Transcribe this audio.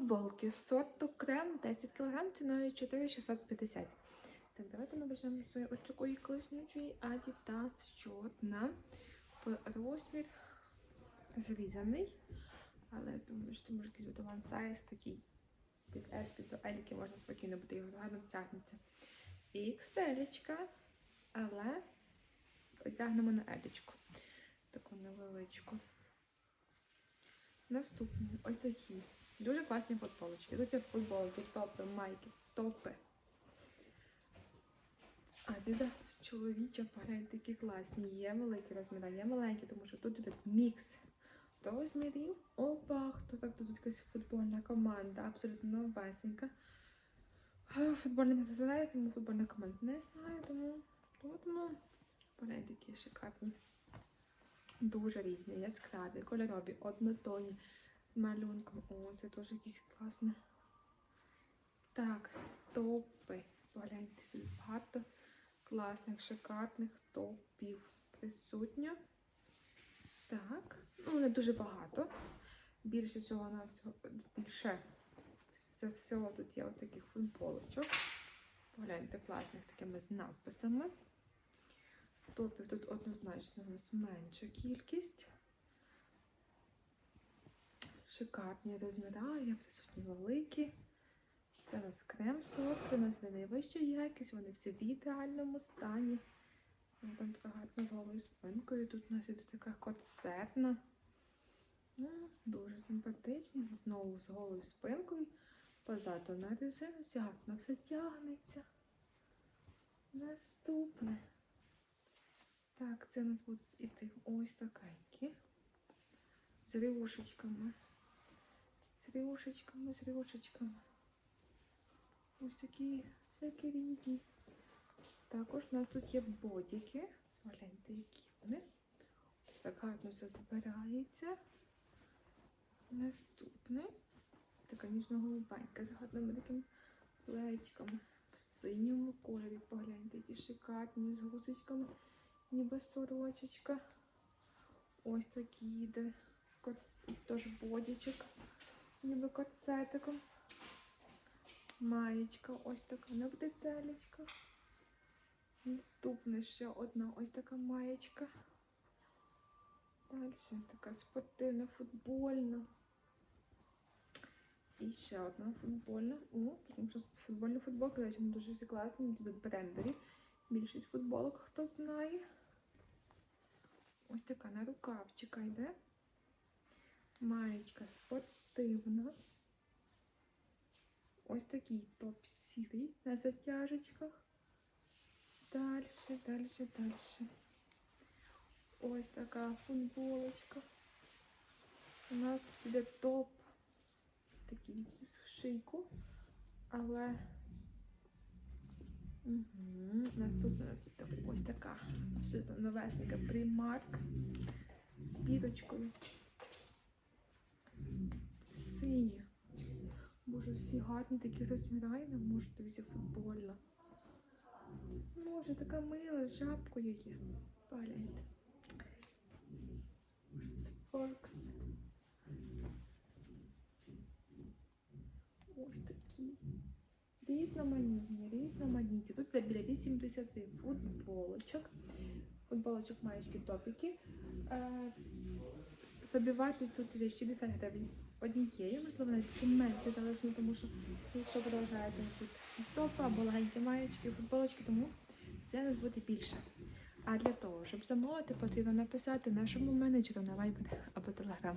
футболки. Сотто крем 10 кг ціною 4650. Так, давайте ми з ось такої класнючої Adidas чорна. Розмір зрізаний. Але я думаю, що це може якийсь бути one size такий. Під S, до L можна спокійно буде його гарно тягнеться. XL, але потягнемо на елічку. Таку невеличку. Наступні ось такі. Дуже класні футболочки. Тут є футболки, топи, майки, топи. Adidas чоловіча парень такі класні. Є великі розміри, є маленькі, тому що тут іде мікс розмірів. Опа, хто так тут якась футбольна команда, абсолютно новесенька. А, Футбольна не знаю, тому футбольна команда не знаю, тому тут ну, парень такі шикарні. Дуже різні, яскраві, кольорові, однотонні, з малюнком. О, це теж якісь класне. Так, топи. Погляньте, тут багато класних, шикарних топів присутньо. Так, ну не дуже багато. Більше всього на всього, більше все, всього тут є таких футболочок. Погляньте, класних такими з надписами. Топів тут однозначно у нас менша кількість. Шикарні розміри, є присутні великі. Це у нас крем сорт, це у нас не найвища якість, вони всі в ідеальному стані. Вона Там така гарна з голою спинкою. Тут у нас іде така коцетна. Ну, Дуже симпатичні. Знову з голою спинкою. Позаду на резину, гарно все тягнеться. Наступне. Так, це у нас будуть іти ось такенькі. З рюшечками. Рюшечками, з рюшечками. Ось такі всякі різні. Також у нас тут є бодіки. Гляньте, які вони. Ось так гарно все збирається. Наступне. Така ніжно-голубенька з гарними такими плечками. В синьому кольорі. Погляньте, які шикарні з гусечками, ніби сорочечка. Ось такі йде. Тож бодічок, ніби коцетиком. Маєчка, ось така на бретелечках. Наступна ще одна ось така маєчка. Далі така спортивна, футбольна. І ще одна футбольна. О, тут щось футбольні футболки, до речі, вони дуже всі класні, тут брендері. Більшість футболок, хто знає. Ось така на рукавчика йде. Маєчка спортивна. Ось такий топ сірий на затяжечках. Дальше, дальше, дальше. Ось така футболочка. У нас тут іде топ такий з шийку, але угу. наступна у нас буде ось така новесенька примарк з бірочкою. Синя. Боже, всі гарні такі не може дивіться футбольна. Може, така мила з жабкою є. Погляньте. Форкс. Ось такі. Різноманітні, різноманітні. Тут є біля 80 футболочок. Футболочок маєчки топіки. Собівартість тут іде 60 гривень однієї, можливо, навіть менше залежно, тому що якщо продовжаєте тут стопи або легенькі маєчки, футболочки, тому це нас буде більше. А для того, щоб замовити, потрібно написати нашому менеджеру на Viber або Telegram.